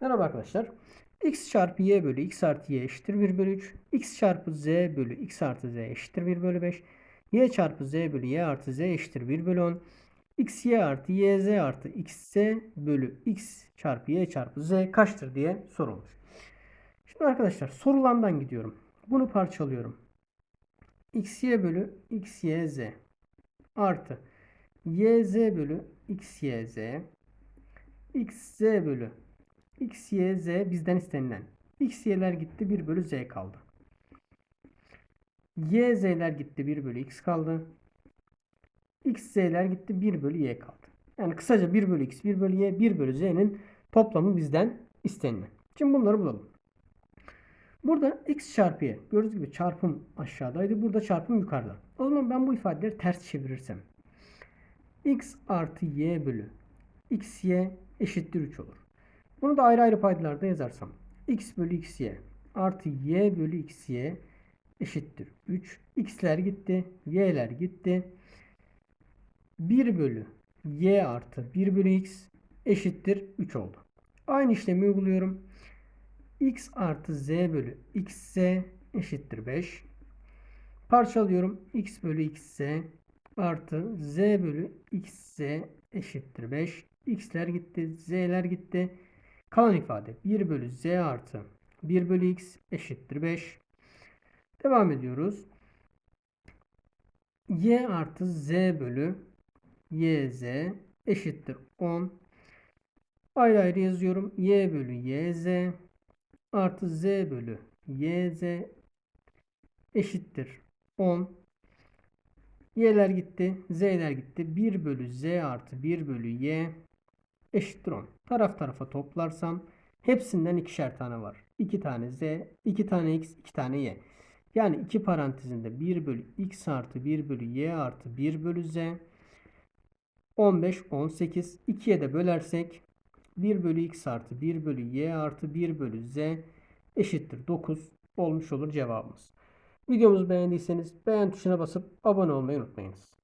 Merhaba arkadaşlar. x çarpı y bölü x artı y eşittir 1 bölü 3. x çarpı z bölü x artı z eşittir 1 bölü 5. y çarpı z bölü y artı z eşittir 1 bölü 10. x y artı y z artı x z bölü x çarpı y çarpı z kaçtır diye sorulmuş. Şimdi arkadaşlar sorulandan gidiyorum. Bunu parçalıyorum. x y bölü x y z artı y z bölü x y z x z bölü x, y, z bizden istenilen. X, y'ler gitti 1 bölü z kaldı. Y, z'ler gitti 1 bölü x kaldı. X, z'ler gitti 1 bölü y kaldı. Yani kısaca 1 bölü x, 1 bölü y, 1 bölü z'nin toplamı bizden istenilen. Şimdi bunları bulalım. Burada x çarpı y. Gördüğünüz gibi çarpım aşağıdaydı. Burada çarpım yukarıda. O zaman ben bu ifadeleri ters çevirirsem. x artı y bölü x, y eşittir 3 olur. Bunu da ayrı ayrı paydalarda yazarsam. x bölü xy artı y bölü xy eşittir 3. x'ler gitti. y'ler gitti. 1 bölü y artı 1 bölü x eşittir 3 oldu. Aynı işlemi uyguluyorum. x artı z bölü xz eşittir 5. Parçalıyorum. x bölü xz artı z bölü xz eşittir 5. x'ler gitti. z'ler gitti. Kalan ifade 1 bölü z artı 1 bölü x eşittir 5. Devam ediyoruz. y artı z bölü yz eşittir 10. Ayrı ayrı yazıyorum. y bölü yz artı z bölü yz eşittir 10. Y'ler gitti. Z'ler gitti. 1 bölü z artı 1 bölü y eşittir 10. Taraf tarafa toplarsam hepsinden ikişer tane var. 2 tane z, 2 tane x, 2 tane y. Yani 2 parantezinde 1 bölü x artı 1 bölü y artı 1 bölü z. 15, 18. 2'ye de bölersek 1 bölü x artı 1 bölü y artı 1 bölü z eşittir 9 olmuş olur cevabımız. Videomuzu beğendiyseniz beğen tuşuna basıp abone olmayı unutmayınız.